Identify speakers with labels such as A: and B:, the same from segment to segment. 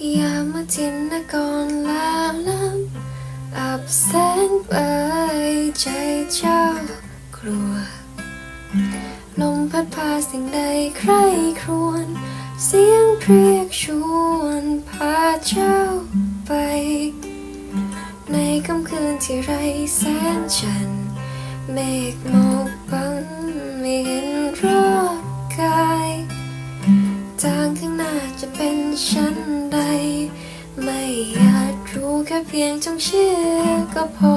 A: ยามาทินนกรลาลับอับแสงไปใจเจ้ากลัว ลมพัดพาสิ่งใดใครครวญเสียงเรียกชวนพาเจ้าไป ในค่ำคืนที่ไรแสงจันเมฆมอง เพียงจงเชื่อก็พอ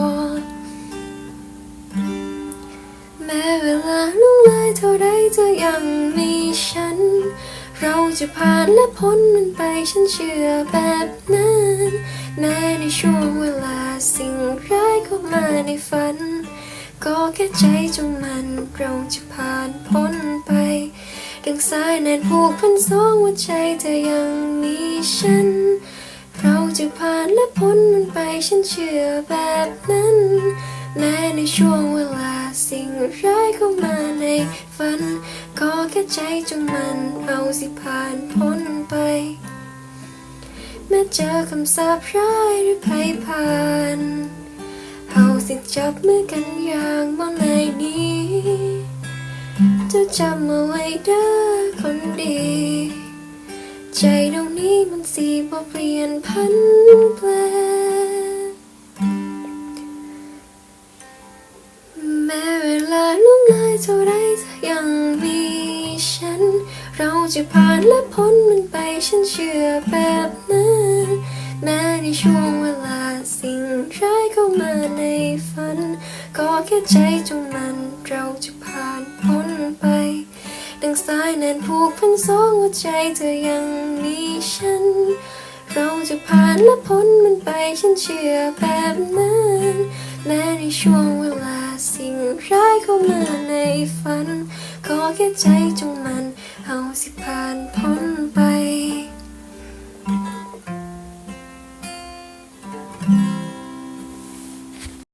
A: แม้เวลาล่วงเลยเท่าไรเธอยังมีฉัน เราจะผ่านและพ้นมันไปฉันเชื่อแบบนั้น แม้ในช่วงเวลาสิ่งร้ายเข้ามาในฝัน ก็แค่ใจจงมันเราจะผ่านพ้นไปดังสายแน่นผูกพันสองหัวใจเธอยังมีฉัน จะผ่านและพ้นมันไปฉันเชื่อแบบนั้น แม้ในช่วงเวลาสิ่งร้ายเข้ามาในฝัน ก็แค่ใจจงมันเราสิผ่านพ้นไป แม้เจอคำสาปร้ายหรือภัยผ่านเฮาสิจับมือกันอย่างบ่ในนี้จะจำเอาไว้เด้อคนดี ใจดวง มันสีบ่เปลี่ยนพันแปรแม้เวลาล่วงเลยเท่าไรเธอยังมีฉัน เราจะผ่านและพ้นมันไปฉันเชื่อแบบนั้น แม้ในช่วงเวลาสิ่งร้ายเข้ามาในฝัน ก็แค่ใจจงมันเราจะ แน่นผูกพันสองหัวใจเธอยังมีฉัน เราจะผ่านและพ้นมันไปฉันเชื่อแบบนั้นแม้ในช่วงเวลาสิ่งร้ายเข้ามาในฝัน ขอแค่ใจจงมันเอาสิผ่านพ้น